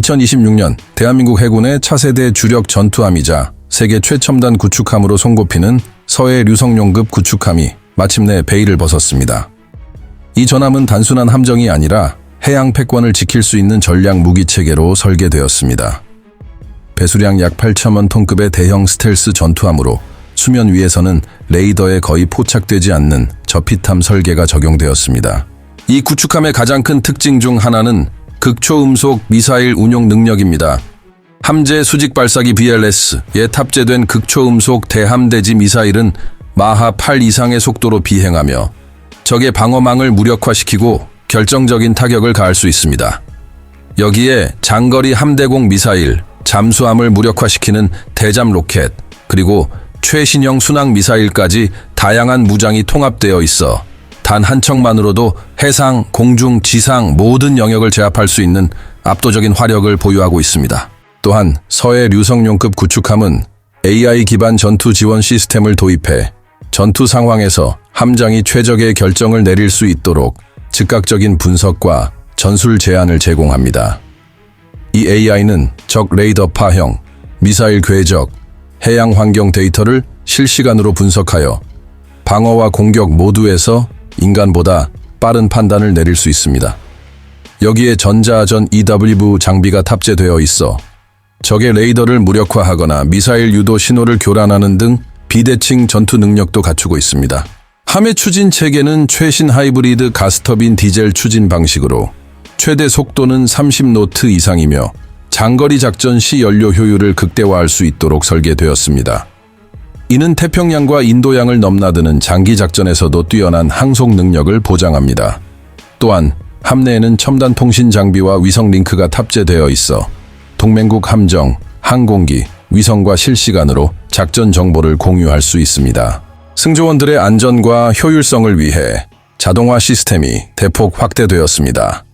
2026년 대한민국 해군의 차세대 주력 전투함이자 세계 최첨단 구축함으로 손꼽히는 서해 류성룡급 구축함이 마침내 베일을 벗었습니다. 이 전함은 단순한 함정이 아니라 해양 패권을 지킬 수 있는 전략 무기 체계로 설계되었습니다. 배수량 약 8천만 톤급의 대형 스텔스 전투함으로 수면 위에서는 레이더에 거의 포착되지 않는 저피탐 설계가 적용되었습니다. 이 구축함의 가장 큰 특징 중 하나는 극초음속 미사일 운용 능력입니다. 함재 수직 발사기 BLS에 탑재된 극초음속 대함대지 미사일은 마하 8 이상의 속도로 비행하며 적의 방어망을 무력화시키고 결정적인 타격을 가할 수 있습니다. 여기에 장거리 함대공 미사일, 잠수함을 무력화시키는 대잠 로켓, 그리고 최신형 순항 미사일까지 다양한 무장이 통합되어 있어 단 한 척만으로도 해상, 공중, 지상 모든 영역을 제압할 수 있는 압도적인 화력을 보유하고 있습니다. 또한 서해 류성룡급 구축함은 AI 기반 전투 지원 시스템을 도입해 전투 상황에서 함장이 최적의 결정을 내릴 수 있도록 즉각적인 분석과 전술 제안을 제공합니다. 이 AI는 적 레이더 파형, 미사일 궤적, 해양 환경 데이터를 실시간으로 분석하여 방어와 공격 모두에서 인간보다 빠른 판단을 내릴 수 있습니다. 여기에 전자전 EW 장비가 탑재되어 있어 적의 레이더를 무력화하거나 미사일 유도 신호를 교란하는 등 비대칭 전투 능력도 갖추고 있습니다. 함의 추진 체계는 최신 하이브리드 가스터빈 디젤 추진 방식으로 최대 속도는 30노트 이상이며 장거리 작전 시 연료 효율을 극대화할 수 있도록 설계되었습니다. 이는 태평양과 인도양을 넘나드는 장기 작전에서도 뛰어난 항속 능력을 보장합니다. 또한 함내에는 첨단 통신 장비와 위성 링크가 탑재되어 있어 동맹국 함정, 항공기, 위성과 실시간으로 작전 정보를 공유할 수 있습니다. 승조원들의 안전과 효율성을 위해 자동화 시스템이 대폭 확대되었습니다.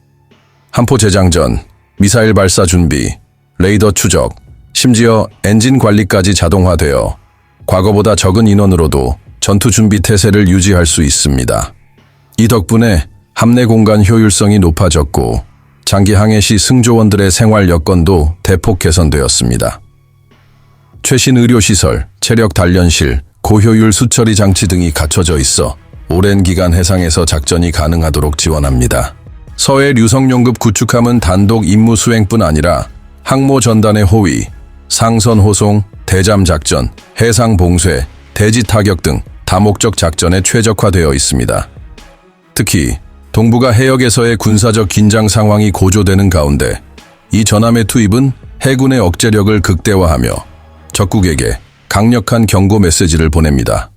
함포 재장전, 미사일 발사 준비, 레이더 추적, 심지어 엔진 관리까지 자동화되어 과거보다 적은 인원으로도 전투 준비 태세를 유지할 수 있습니다. 이 덕분에 함내 공간 효율성이 높아졌고 장기 항해 시 승조원들의 생활 여건도 대폭 개선되었습니다. 최신 의료시설, 체력 단련실, 고효율 수처리 장치 등이 갖춰져 있어 오랜 기간 해상에서 작전이 가능하도록 지원합니다. 서해 류성룡급 구축함은 단독 임무 수행뿐 아니라 항모 전단의 호위, 상선 호송, 대잠 작전, 해상 봉쇄, 대지 타격 등 다목적 작전에 최적화되어 있습니다. 특히 동북아 해역에서의 군사적 긴장 상황이 고조되는 가운데 이 전함의 투입은 해군의 억제력을 극대화하며 적국에게 강력한 경고 메시지를 보냅니다.